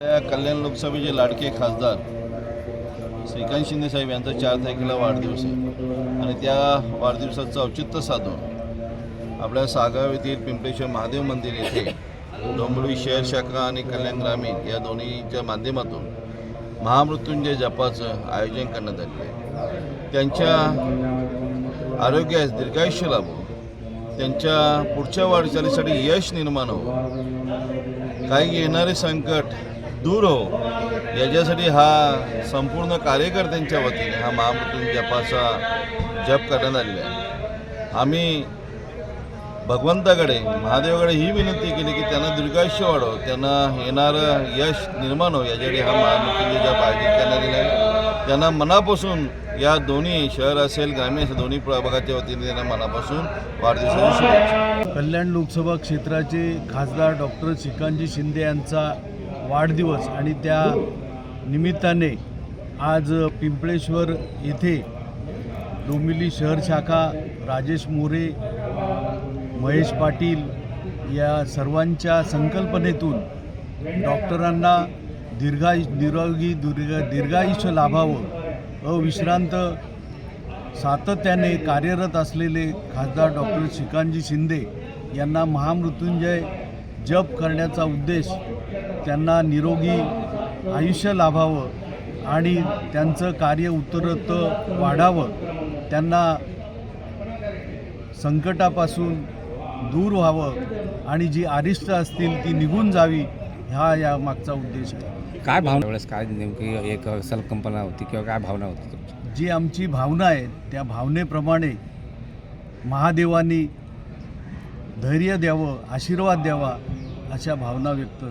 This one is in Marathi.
कल्याण लोकसभेचे लाडके खासदार श्रीकांत शिंदे साहेब यांचा चार तारखेला वाढदिवस आहे. आणि त्या वाढदिवसाचं औचित्य साधून आपल्या सागाव येथील पिंपळेश्वर महादेव मंदिर येथे डोंबळी शहर शाखा आणि कल्याण ग्रामीण या दोन्हीच्या माध्यमातून महामृत्युंजय जपाचं आयोजन करण्यात आले आहे. त्यांच्या आरोग्यास दीर्घायुष्य लाभो. त्यांच्या पुढच्या वाटचालीसाठी यश निर्माण हो. काही येणारे संकट दूर हो. याच्यासाठी हा संपूर्ण कार्यकर्त्यांच्या वतीने हा महामृत्यूंजय जपाचा जप करण्यात आलेला आहे. आम्ही भगवंताकडे महादेवाकडे ही विनंती केली की त्यांना दीर्घायुष्य वाढव त्यांना येणारं यश निर्माण हो. याच्यासाठी हा महामृत्यूंजय जप आयोजित करण्यात आलेला आहे. त्यांना मनापासून या दोन्ही शहर असेल ग्रामीण असेल दोन्ही प्रभागाच्या वतीने त्यांना मनापासून वाढदिवसाची शुभेच्छा. कल्याण लोकसभा क्षेत्राचे खासदार डॉक्टर श्रीकांतजी शिंदे यांचा वाढदिवस आणि त्या निमित्ताने आज पिंपळेश्वर येथे डोंबिवली शहर शाखा राजेश मोरे महेश पाटील या सर्वांच्या संकल्पनेतून डॉक्टरांना दीर्घायु निरोगी दीर्घ दीर्घायुष्य लाभावं अविश्रांत सातत्याने कार्यरत असलेले खासदार डॉक्टर श्रीकांतजी शिंदे यांना महामृत्युंजय जप करण्याचा उद्देश त्यांना निरोगी आयुष्य लाभावं आणि त्यांचं कार्य उत्तरोत्तर वाढावं त्यांना संकटापासून दूर व्हावं आणि जी अरिष्ट असतील ती निघून जावी हा या मागचा उद्देश आहे. काय भावना वेळेस काय नेमकी एक संकल्पना होती किंवा काय भावना होती जी आमची भावना आहे त्या भावनेप्रमाणे महादेवांनी धैर्य द्यावं आशीर्वाद द्यावा अशा भावना व्यक्त